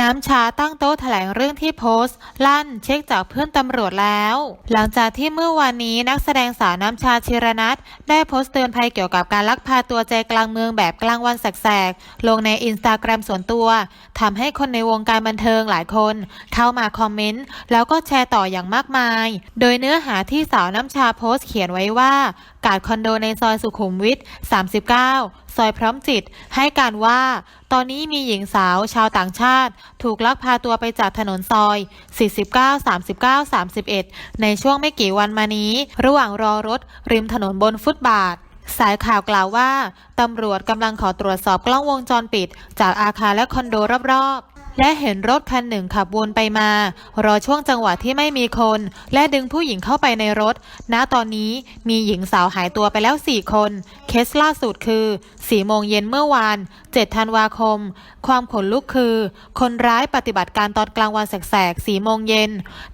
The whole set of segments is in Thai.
น้ำชาตั้งโต๊ะแถลงเรื่องที่โพสต์ ลั่นเช็คจากเพื่อนตำรวจแล้ว หลังจากที่เมื่อวานนี้นักแสดงสาวน้ำชาชิรนัทได้โพสต์เตือนภัยเกี่ยวกับการลักพาตัวใจกลางเมืองแบบกลางวันแสกๆ ลงในอินสตาแกรมส่วนตัวทำให้คนในวงการบันเทิงหลายคน เข้ามาคอมเมนต์แล้วก็แชร์ต่ออย่างมากมาย โดยเนื้อหาที่สาวน้ำชาโพสต์เขียนไว้ว่า กาดคอนโดในซอยสุขุมวิท39 ซอยพร้อมจิต ให้การว่า ตอนนี้มีหญิงสาวชาวต่างชาติ ถูกลักพาตัวไปจากถนนซอย 49 39 31 ในช่วงไม่กี่วันมานี้ ระหว่างรอรถริมถนนบนฟุตบาทสายข่าวกล่าวว่า ตำรวจกำลังขอตรวจสอบกล้องวงจรปิด จากอาคารและคอนโดรอบๆ และเห็นรถคันหนึ่งขับวนไปมา รอช่วงจังหวะที่ไม่มีคน และดึงผู้หญิงเข้าไปในรถ ณตอนนี้มีหญิงสาวหายตัวไปแล้ว 4 คน เคสล่าสุดคือ4โมงเย็นเมื่อวาน 7 ธันวาคม ความขนลุกคือ คนร้ายปฏิบัติการตอนกลางวันแสกๆ4โมงเย็น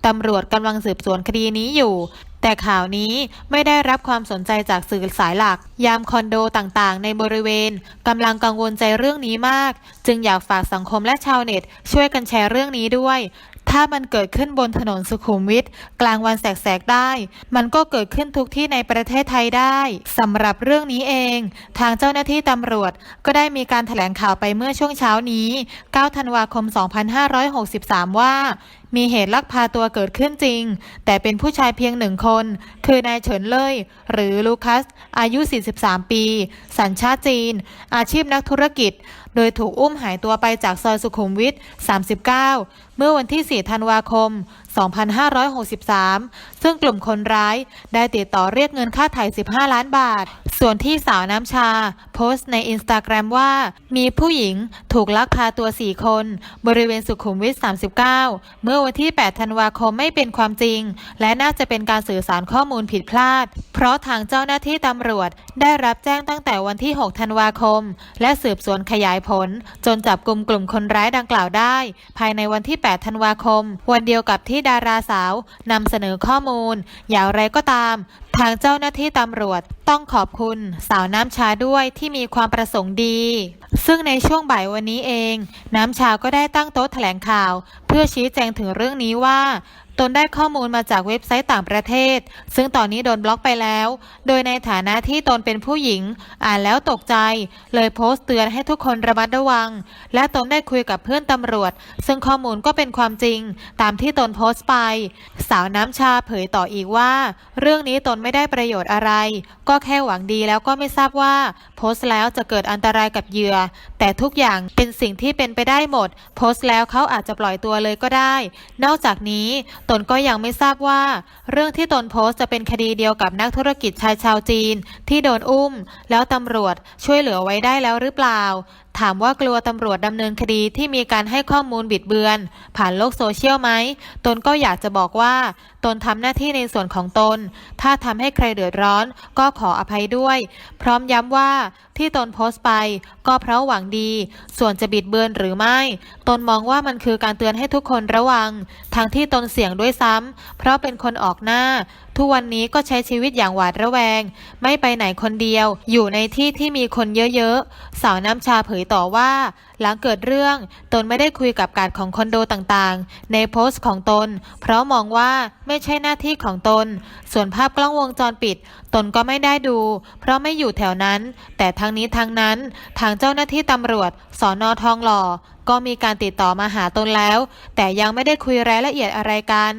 ตำรวจกำลังสืบสวนคดีนี้อยู่ แต่ข่าวนี้ไม่ได้รับความสนใจจากสื่อสายหลัก ยามคอนโดต่างๆ ในบริเวณกำลังกังวลใจเรื่องนี้มาก จึงอยากฝากสังคมและชาวเน็ต ช่วยกันแชร์เรื่องนี้ด้วย ถ้ามันเกิดขึ้นบนถนนสุขุมวิทกลางวันแสกๆได้ มันก็เกิดขึ้นทุกที่ในประเทศไทยได้สำหรับเรื่องนี้เอง ทางเจ้าหน้าที่ตำรวจ ก็ได้มีการแถลงข่าวไปเมื่อช่วงเช้านี้ 9 ธันวาคม 2563 ว่า มีเหตุลักพาตัวเกิดขึ้นจริง แต่เป็นผู้ชายเพียงหนึ่งคน คือนายเฉินเล่ย หรือลูคัส อายุ 43 ปี สัญชาติจีน อาชีพนักธุรกิจ โดยถูกอุ้มหายตัวไปจากซอยสุขุมวิท 39 เมื่อวันที่ 4 ธันวาคม 2563 ซึ่งกลุ่มคนร้ายได้ติดต่อเรียกเงินค่าไถ่ 15 ล้านบาท ส่วนที่สาวน้ำชา โพสต์ในอินสตาแกรมว่า มีผู้หญิงถูกลักพาตัว 4 คน บริเวณสุขุมวิท 39 เมื่อวันที่ 8 ธันวาคมไม่เป็นความจริง และน่าจะเป็นการสื่อสารข้อมูลผิดพลาด เพราะทางเจ้าหน้าที่ตำรวจได้รับแจ้งตั้งแต่วันที่ 6 ธันวาคม และสืบสวนขยายผล จนจับกลุ่มกลุ่มคนร้ายดังกล่าวได้ ภายในวันที่ 8 ธันวาคม วันเดียวกับที่ดาราสาวนำเสนอข้อมูล อย่างไรก็ตาม ทางเจ้าหน้าที่ตำรวจต้องขอบคุณ สาวน้ำชาด้วยที่มีความประสงค์ดี ซึ่งในช่วงบ่ายวันนี้เอง น้ำชาก็ได้ตั้งโต๊ะแถลงข่าว เพื่อชี้แจงถึงเรื่องนี้ว่า ตนได้ข้อมูลมาจากเว็บไซต์ต่างประเทศ ซึ่งตอนนี้โดนบล็อกไปแล้ว โดยในฐานะที่ตนเป็นผู้หญิง อ่านแล้วตกใจ เลยโพสต์เตือนให้ทุกคนระมัดระวัง และตนได้คุยกับเพื่อนตำรวจ ซึ่งข้อมูลก็เป็นความจริง ตามที่ตนโพสต์ไป สาวน้ำชาเผยต่ออีกว่า เรื่องนี้ตนไม่ได้ประโยชน์อะไร ก็แค่หวังดีแล้วก็ไม่ทราบว่า โพสต์แล้วจะเกิดอันตรายกับเหยื่อ แต่ทุกอย่างเป็นสิ่งที่เป็นไปได้หมด โพสต์แล้วเขาอาจจะปล่อยตัวเลยก็ได้ นอกจากนี้ตนก็ยังไม่ทราบว่า เรื่องที่ตนโพสต์จะเป็นคดีเดียวกับนักธุรกิจชายชาวจีน ที่โดนอุ้ม แล้วตำรวจช่วยเหลือไว้ได้แล้วหรือเปล่าถามว่ากลัวตำรวจดำเนินคดีที่มีการให้ข้อมูลบิดเบือน ผ่านโลกโซเชียลไหม ตนก็อยากจะบอกว่า ตนทำหน้าที่ในส่วนของตน ถ้าทำให้ใครเดือดร้อน ก็ขออภัยด้วย พร้อมย้ำว่าที่ตนโพสต์ไป ก็เพราะหวังดี ส่วนจะบิดเบือนหรือไม่ ตนมองว่ามันคือการเตือนให้ทุกคนระวัง ทั้งที่ตนเสี่ยงด้วยซ้ำเพราะเป็นคนออกหน้าทุกวันนี้ก็ใช้ชีวิตอย่างหวาดระแวง ไม่ไปไหนคนเดียว อยู่ในที่ที่มีคนเยอะๆ สาวน้ำชาเผยต่อว่า หลังเกิดเรื่อง ตนไม่ได้คุยกับการของคอนโดต่างๆ ในโพสต์ของตน เพราะมองว่าไม่ใช่หน้าที่ของตน ส่วนภาพกล้องวงจรปิด ตนก็ไม่ได้ดู เพราะไม่อยู่แถวนั้น แต่ทั้งนี้ทั้งนั้น ทางเจ้าหน้าที่ตำรวจสอนอทองหล่อ ก็มีการติดต่อมาหาตนแล้ว แต่ยังไม่ได้คุยรายละเอียดอะไรกัน